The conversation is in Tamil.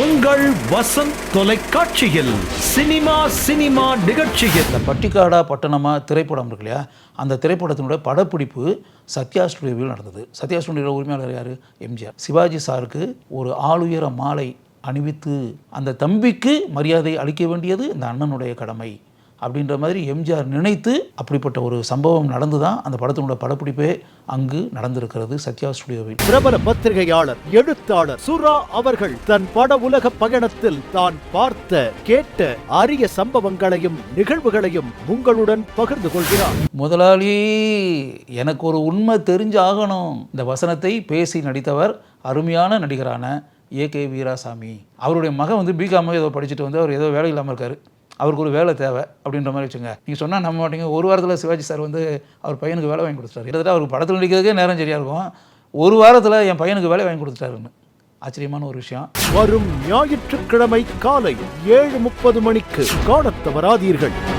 உங்கள் வசந்த் தொலைக்காட்சியில் சினிமா சினிமா நிகழ்ச்சியில். இந்த பட்டிக்காடா பட்டணமா திரைப்படம் இருக்கு இல்லையா? அந்த திரைப்படத்தினுடைய படப்பிடிப்பு சத்யா ஸ்டுடியோவில் நடந்தது. சத்யா ஸ்டுடியோவில் உரிமையாளர் யார்? எம்ஜிஆர். சிவாஜி சாருக்கு ஒரு ஆளுயர மாலை அணிவித்து அந்த தம்பிக்கு மரியாதை அளிக்க வேண்டியது இந்த அண்ணனுடைய கடமை. அப்படின்ற மாதிரி எம்ஜிஆர் நினைத்து அப்படிப்பட்ட ஒரு சம்பவம் நடந்து தான் அந்த படத்தினுடைய படப்பிடிப்பே அங்கு நடந்திருக்கிறது சத்யா ஸ்டுடியோவில். பிரபல பத்திரிகையாளர் எழுத்தாளர் சுரா அவர்கள் தன் பட உலக பயணத்தில் தான் பார்த்த கேட்ட அரிய சம்பவங்களையும் நிகழ்வுகளையும் உங்களுடன் பகிர்ந்து கொள்கிறார். முதலாளி எனக்கு ஒரு உண்மை தெரிஞ்சாகணும். இந்த வசனத்தை பேசி நடித்தவர் அருமையான நடிகரான ஏ கே வீராசாமி. அவருடைய மகன் வந்து பிகாமோ ஏதோ படிச்சுட்டு வந்து அவர் ஏதோ வேலை இல்லாமல் இருக்காரு. அவருக்கு ஒரு வேலை தேவை அப்படின்ற மாதிரி வச்சுங்க. நீங்கள் சொன்னால் நம்ம மாட்டீங்க. ஒரு வாரத்தில் சிவாஜி சார் வந்து அவர் பையனுக்கு வேலை வாங்கி கொடுத்துட்டாரு. கிட்டத்தட்ட அவருக்கு படத்தில் நடிக்கிறதுக்கே நேரம் சரியாக இருக்கும். ஒரு வாரத்தில் என் பையனுக்கு வேலை வாங்கி கொடுத்துட்டாருன்னு. ஆச்சரியமான ஒரு விஷயம். வரும் ஞாயிற்றுக்கிழமை காலை ஏழு முப்பது மணிக்கு காணத் தவறாதீர்கள்.